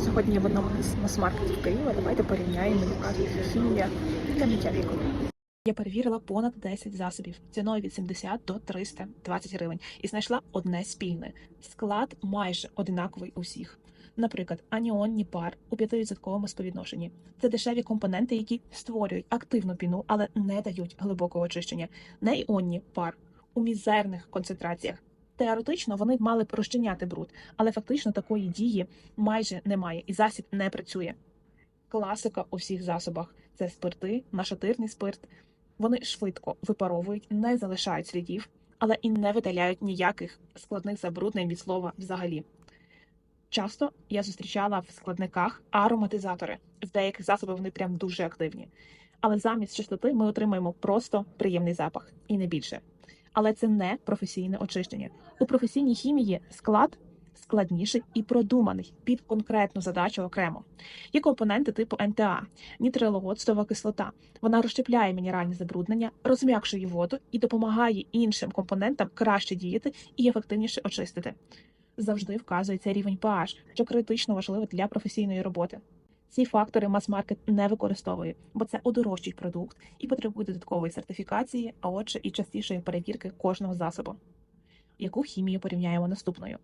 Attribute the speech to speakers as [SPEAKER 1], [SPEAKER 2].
[SPEAKER 1] Сьогодні я в одному з мас-маркетів Києва. Давайте порівняємо, яка хімія для миття вікон. Я перевірила понад 10 засобів ціною від 70 до 320 гривень і знайшла одне спільне. Склад майже одинаковий у всіх. Наприклад, аніонні пар у 5% співвідношенні. Це дешеві компоненти, які створюють активну піну, але не дають глибокого очищення. Неіонні пар у мізерних концентраціях. Теоретично вони мали б розчиняти бруд, але фактично такої дії майже немає, і засіб не працює. Класика у всіх засобах це спирти, нашатирний спирт. Вони швидко випаровують, не залишають слідів, але і не видаляють ніяких складних забруднень від слова взагалі. Часто я зустрічала в складниках ароматизатори. В деяких засобах вони прям дуже активні. Але замість чистоти ми отримаємо просто приємний запах і не більше. Але це не професійне очищення. У професійній хімії склад складніший і продуманий під конкретну задачу окремо. Є компоненти типу НТА, нітрилоцтова кислота. Вона розщепляє мінеральні забруднення, розм'якшує воду і допомагає іншим компонентам краще діяти і ефективніше очистити. Завжди вказується рівень pH, що критично важливо для професійної роботи. Ці фактори мас-маркет не використовує, бо це одорожчий продукт і потребує додаткової сертифікації, а отже, і частішої перевірки кожного засобу. Яку хімію порівняємо наступною?